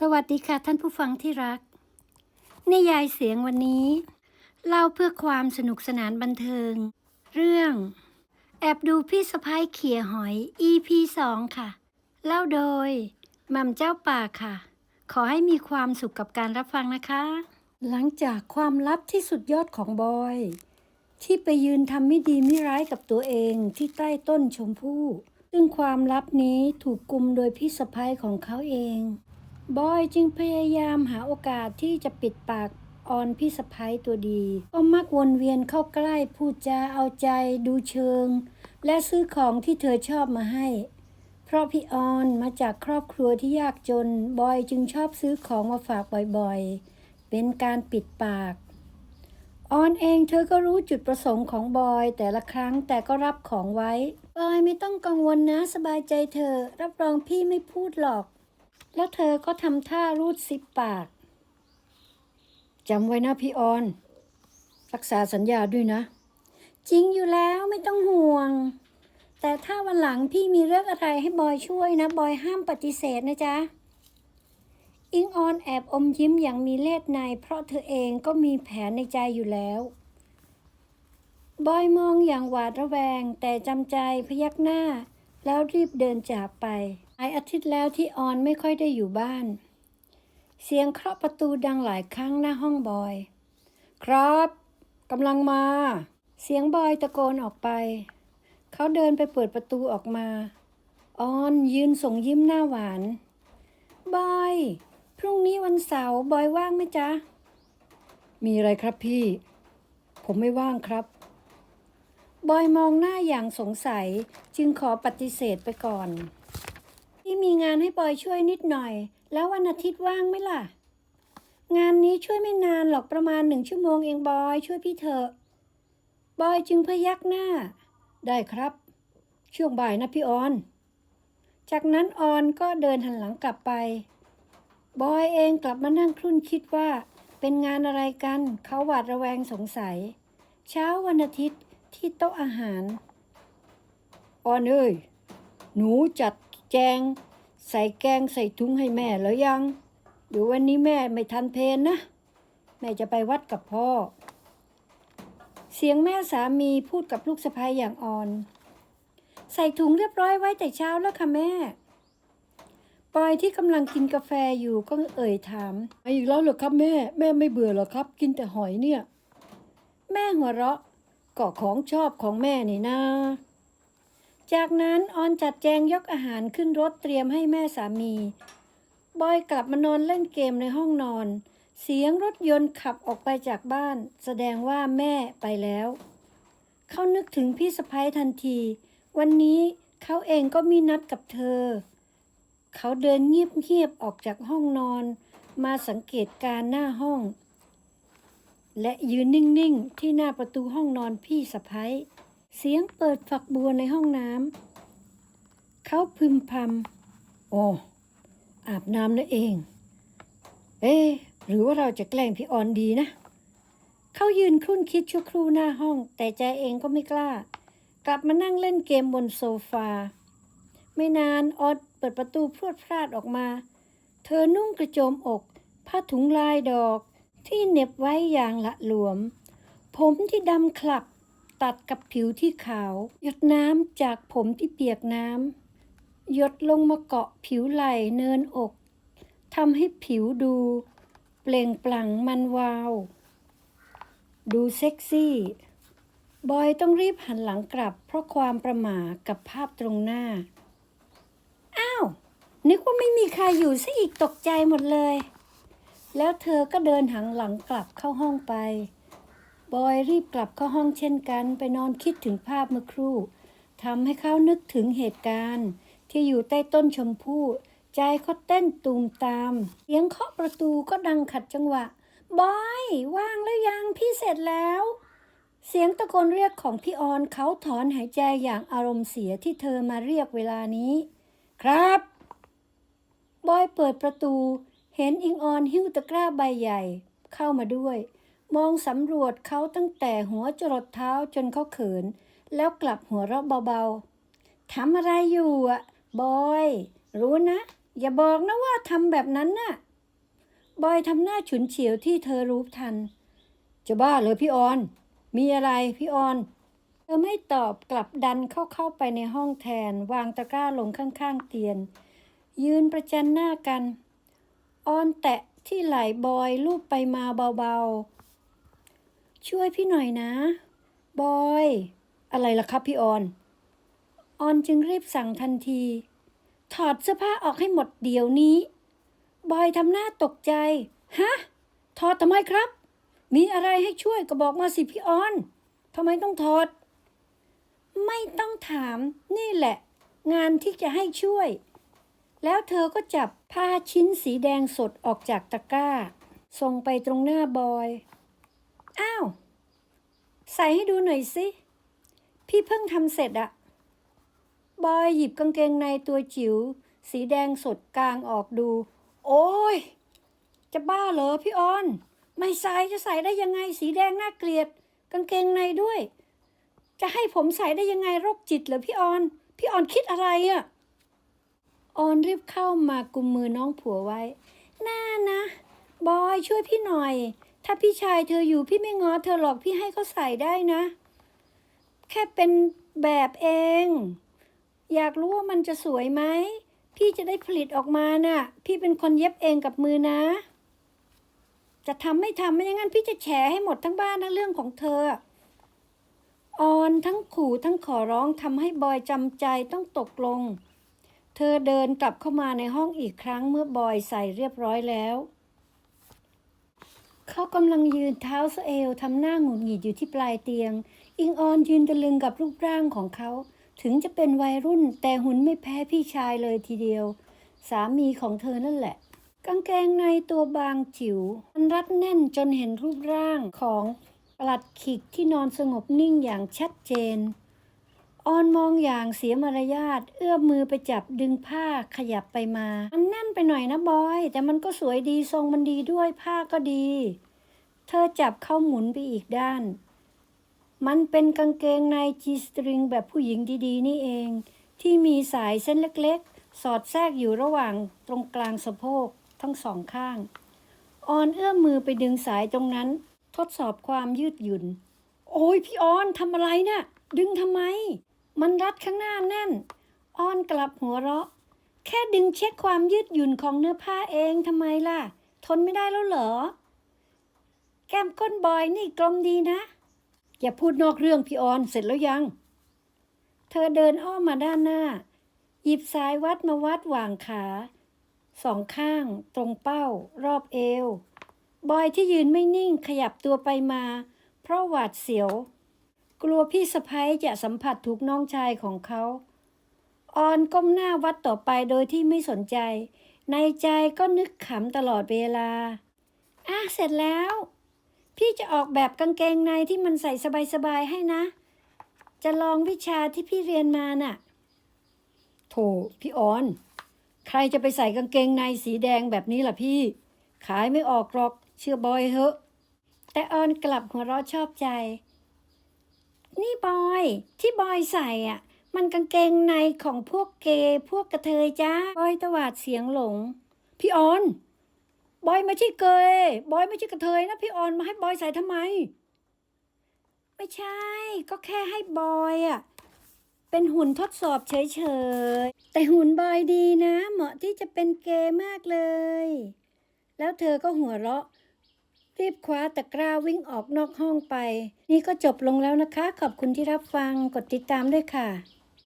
สวัสดีค่ะท่านผู้ฟังที่รัก นิยายเสียงวันนี้ เล่าเพื่อความสนุกสนานบันเทิง เรื่อง แอบดูพี่สะพ้ายเขี่ยหอย EP 2ค่ะ เล่าโดยม่ำเจ้าป่าค่ะ ขอให้มีความสุขกับการรับฟังนะคะ หลังจากความลับที่สุดยอดของบอย ที่ไปยืนทำไม่ดีไม่ร้ายกับตัวเองที่ใต้ต้นชมพู่ซึ่งความลับนี้ถูกกลุมโดยพี่สะพ้ายของเขาเอง บอยจึงพยายามหาโอกาสที่จะปิดปากออนพี่สะพ้ายตัวดีก็มักวนเวียนเข้าใกล้พูดจาเอาใจดูเชิง และซื้อของที่เธอชอบมาให้ เพราะพี่ออนมาจากครอบครัวที่ยากจน บอยจึงชอบซื้อของมาฝากบ่อยๆ เป็นการปิดปาก ออนเองเธอก็รู้จุดประสงค์ของบอยแต่ละครั้งแต่ก็รับของไว้ บอยไม่ต้องกังวลนะสบายใจเธอ รับรองพี่ไม่พูดหรอก แล้วเธอก็ทำท่ารูดซิปปากจำไว้นะพี่ออน รักษาสัญญาด้วยนะ จริงอยู่แล้วไม่ต้องห่วง แต่ถ้าวันหลังพี่มีเรื่องอะไรให้บอยช่วยนะ บอยห้ามปฏิเสธนะจ๊ะ อิงออนแอบอมยิ้มอย่างมีเล่ห์ใน เพราะเธอเองก็มีแผนในใจอยู่แล้วบอยมองอย่างหวาดระแวงแต่จำใจพยักหน้า แล้วรีบเดินจากไป หลายอาทิตย์แล้วที่ออนไม่ค่อยได้อยู่บ้าน เสียงเคาะประตูดังหลายครั้งหน้าห้องบอย ครับกำลังมา เสียงบอยตะโกนออกไป เขาเดินไปเปิดประตูออกมา ออนยืนส่งยิ้มหน้าหวาน บอย พรุ่งนี้วันเสาร์บอยว่างไหมจ๊ะ มีอะไรครับพี่ ผมไม่ว่างครับ บอยมองหน้าอย่างสงสัยจึงขอปฏิเสธไปก่อน ที่มีงานให้บอยช่วยนิดหน่อย แล้ววันอาทิตย์ว่างไหมล่ะ งานนี้ช่วยไม่นานหรอกประมาณหนึ่งชั่วโมงเองบอยช่วยพี่เถอะบอยจึงพยักหน้า ได้ครับ ช่วงบ่ายนะพี่ออน จากนั้นออนก็เดินหันหลังกลับไป บอยเองกลับมานั่งครุ่นคิดว่า เป็นงานอะไรกันเขาหวาดระแวงสงสัย เช้าวันอาทิตย์ที่โต๊ะอาหารออนเอ้ยหนูจัด แจง ใส่แกงใส่ถุงให้แม่แล้วยังเดี๋ยววันนี้แม่ไม่ทันเพลนนะ แม่จะไปวัดกับพ่อ เสียงแม่สามีพูดกับลูกสะใภ้อย่างอ่อน ใส่ถุงเรียบร้อยไว้แต่เช้าแล้วค่ะแม่ ปอยที่กำลังกินกาแฟอยู่ก็เอ่ยถามอีกแล้วเหรอครับแม่ แม่ไม่เบื่อหรอครับ กินแต่หอยเนี่ย แม่หัวเราะก็ของชอบของแม่นี่นา จากนั้นออนจัดแจงยกอาหารขึ้นรถเตรียมให้แม่สามี บอยกลับมานอนเล่นเกมในห้องนอน เสียงรถยนต์ขับออกไปจากบ้าน แสดงว่าแม่ไปแล้ว เขานึกถึงพี่สะพ้ยทันที วันนี้เขาเองก็มีนัดกับเธอ เขาเดินเงียบๆออกจากห้องนอน มาสังเกตการณ์หน้าห้อง และยืนนิ่งๆที่หน้าประตูห้องนอนพี่สะพ้ย เสียงเปิดฝักบัวในห้องน้ำ เขาพึมพำ โอ้ อาบน้ำนั่นเอง เอ๊หรือว่าเราจะแกล้งพี่ออนดีนะ เขายืนครุ่นคิดชั่วครู่หน้าห้อง แต่ใจเองก็ไม่กล้า กลับมานั่งเล่นเกมบนโซฟา ไม่นานออดเปิดประตูพรวดพลาดออกมา เธอนุ่งกระโจมอก ผ้าถุงลายดอก ที่เน็บไว้อย่างละหลวม ผมที่ดำคลับ ตัดกับผิวที่ขาว หยดน้ำจากผมที่เปียกน้ำหยดลงมาเกาะผิวไหล่เนินอกทำให้ผิวดู เปล่งปลั่งมันวาว ดูเซ็กซี่ บอยต้องรีบหันหลังกลับ เพราะความประหม่ากับภาพตรงหน้า อ้าว นึกว่าไม่มีใครอยู่ซะอีกตกใจหมดเลย แล้วเธอก็เดินหันหลังกลับเข้าห้องไป บอยรีบกลับเข้าห้องเช่นกัน ไปนอนคิดถึงภาพเมื่อครู่ทำให้เขานึกถึงเหตุการณ์ ที่อยู่ใต้ต้นชมพู่ ใจเขาเต้นตูมตาม เสียงเคาะประตูก็ดังขัดจังหวะ บอยว่างแล้วยังพี่เสร็จแล้ว เสียงตะโกนเรียกของพี่ออนเขาถอนหายใจอย่างอารมณ์เสียที่เธอมาเรียกเวลานี้ ครับ บอยเปิดประตู เห็นอิงออนหิ้วตะกร้าใบใหญ่ เข้ามาด้วย มองสำรวจเขาตั้งแต่หัวจรดเท้าจนเขาเขิน แล้วกลับหัวเราะเบาๆทำอะไรอยู่อะบอย รู้นะ อย่าบอกนะว่าทำแบบนั้นน่ะ บอยทำหน้าฉุนเฉียวที่เธอรู้ทัน จะบ้าเหรอพี่ออน มีอะไรพี่ออนเธอไม่ตอบกลับดันเข้าเข้าไปในห้องแทน วางตะกร้าลงข้างๆเตียงยืนประจันหน้ากัน ออนแตะที่ไหล่บอยลูบไปมาเบาๆ ช่วยพี่หน่อยนะ บอย อะไรล่ะครับพี่ออน ออนจึงรีบสั่งทันที ถอดเสื้อผ้าออกให้หมดเดี๋ยวนี้ บอยทำหน้าตกใจ ฮะ ถอดทำไมครับ มีอะไรให้ช่วยก็บอกมาสิพี่ออน ทำไมต้องถอด ไม่ต้องถามนี่แหละ งานที่จะให้ช่วย แล้วเธอก็จับผ้าชิ้นสีแดงสดออกจากตะกร้า ส่งไปตรงหน้าบอย อ้าว ใส่ให้ดูหน่อยสิ พี่เพิ่งทำเสร็จอะบอยหยิบกางเกงในตัวจิ๋ว สีแดงสดกลางออกดู โอ้ย จะบ้าเหรอพี่ออน ไม่ใส่จะใส่ได้ยังไง สีแดงน่าเกลียด กางเกงในด้วย จะให้ผมใส่ได้ยังไงโรคจิตเหรอพี่ออน พี่ออนคิดอะไรอะออนรีบเข้ามากุมมือน้องผัวไว้ น่านะ บอยช่วยพี่หน่อย ถ้าพี่ชายเธออยู่พี่ไม่ง้อเธอหรอกพี่ให้เขาใส่ได้นะ แค่เป็นแบบเอง อยากรู้ว่ามันจะสวยไหม พี่จะได้ผลิตออกมาน่ะ พี่เป็นคนเย็บเองกับมือนะ จะทำไม่ทำไม่อย่างนั้นพี่จะแฉให้หมดทั้งบ้านทั้งเรื่องของเธอออนทั้งขู่ทั้งขอร้องทำให้บอยจำใจต้องตกลง เธอเดินกลับเข้ามาในห้องอีกครั้งเมื่อบอยใส่เรียบร้อยแล้ว เขากำลังยืนเท้าสเอวทำหน้าหงุดหงิดอยู่ที่ปลายเตียง อิงออนยืนตะลึงกับรูปร่างของเขา ถึงจะเป็นวัยรุ่นแต่หุ่นไม่แพ้พี่ชายเลยทีเดียว สามีของเธอนั่นแหละ กางเกงในตัวบางจิ๋วมันรัดแน่นจนเห็นรูปร่างของปลัดขิกที่นอนสงบนิ่งอย่างชัดเจน ออนมองอย่างเสียมารยาทเอื้อมมือไปจับดึงผ้าขยับไปมา มันแน่นไปหน่อยนะบอย แต่มันก็สวยดีทรงมันดีด้วยผ้าก็ดี เธอจับเข้าหมุนไปอีกด้าน มันเป็นกางเกงในจีสตริงแบบผู้หญิงดีๆ นี่เอง ที่มีสายเส้นเล็กๆ สอดแทรกอยู่ระหว่างตรงกลางสะโพกทั้งสองข้าง ออนเอื้อมมือไปดึงสายตรงนั้น ทดสอบความยืดหยุ่น โอ้ยพี่ออนทำอะไรนะ่ะดึงทำไม มันรัดข้างหน้าแน่นออนกลับหัวเราะ แค่ดึงเช็คความยืดหยุ่นของเนื้อผ้าเองทำไมล่ะ ทนไม่ได้แล้วเหรอ แก้มก้นบอยนี่กลมดีนะ อย่าพูดนอกเรื่องพี่ออนเสร็จแล้วยัง เธอเดินอ้อมมาด้านหน้า หยิบสายวัดมาวัดหว่างขาสองข้าง ตรงเป้า รอบเอว บอยที่ยืนไม่นิ่งขยับตัวไปมา เพราะหวาดเสียว กลัวพี่สะพ้ยจะสัมผัสถูกน้องชายของเขา ออนก้มหน้าวัดต่อไปโดยที่ไม่สนใจ ในใจก็นึกขำตลอดเวลา อะเสร็จแล้ว พี่จะออกแบบกางเกงในที่มันใส่สบายๆให้นะ จะลองวิชาที่พี่เรียนมาน่ะ โถพี่ออน ใครจะไปใส่กางเกงในสีแดงแบบนี้ล่ะพี่ ขายไม่ออกหรอก เชื่อบอยเถอะ แต่ออนกลับหัวเราะชอบใจ นี่บอย ที่บอยใส่อะ มันกางเกงในของพวกเกย์พวกกระเทยจ้าบอยตวาดเสียงหลง พี่ออน บอยไม่ใช่เกย์บอยไม่ใช่กระเทยนะพี่ออนมาให้บอยใส่ทำไม ไม่ใช่ ก็แค่ให้บอยอะเป็นหุ่นทดสอบเฉยๆ แต่หุ่นบอยดีนะ เหมาะที่จะเป็นเกย์มากเลย แล้วเธอก็หัวเราะ รีบคว้าตะกร้าวิ่งออกนอกห้องไป นี่ก็จบลงแล้วนะคะ ขอบคุณที่รับฟังกดติดตามด้วยค่ะ